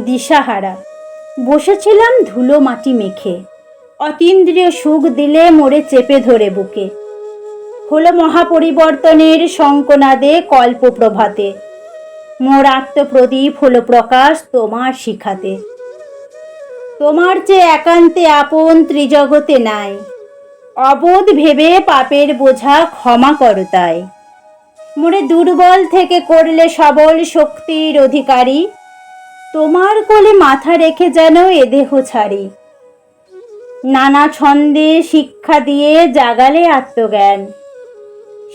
দিশাহারা। বসেছিলাম ধুলো মাটি মেখে। অতীন্দ্রিয় সুখ দিলে মোড়ে চেপে ধরে বুকে। হলো মহাপরিবর্তনের শঙ্কনাদে কল্প প্রভাতে মোর আত্মপ্রদীপ হলো প্রকাশ তোমার শিখাতে। তোমার যে একান্তে আপন ত্রিজগতে নাই, অবোধ ভেবে পাপের বোঝা ক্ষমা করো তাই। মোরে দুর্বল থেকে করলে সবল শক্তির অধিকারী তোমার কোলে মাথা রেখে যেন এ দেহ ছাড়ি। নানা ছন্দে শিক্ষা দিয়ে জাগালে আত্মজ্ঞান।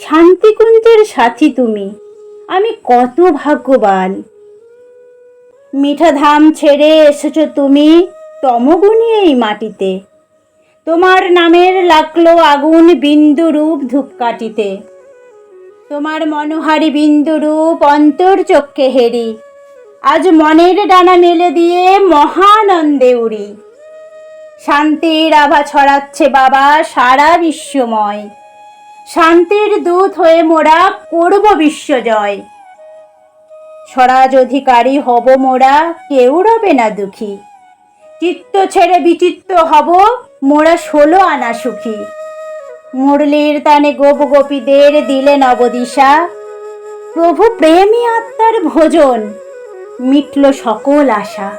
শান্তিকুঞ্জের সাথী তুমি, আমি কত ভাগ্যবান। মিঠা ধাম ছেড়ে এসেছ তুমি তমগুণী এই মাটিতে। তোমার নামের লাগল আগুন বিন্দু রূপ ধূপকাঠিতে। তোমার মনোহারি বিন্দু রূপ অন্তর চক্ষে হেরি। আজ মনের ডানা মেলে দিয়ে মহানন্দে উড়ি। শান্তির আভা ছড়াচ্ছে বাবা সারা বিশ্বময়। শান্তির দূত হয়ে মোরা করব বিশ্বজয় স্বরাজ অধিকারী হব মোরা, কেউ রবে না দুঃখী। চিত্ত ছেড়ে বিচিত্ত হব মোরা ষোলো আনা সুখী। মুরলির তানে গোপ গোপীদের দিলে নবদিশা প্রভু প্রেমী আত্মার ভোজন। মিটল সকল আশা।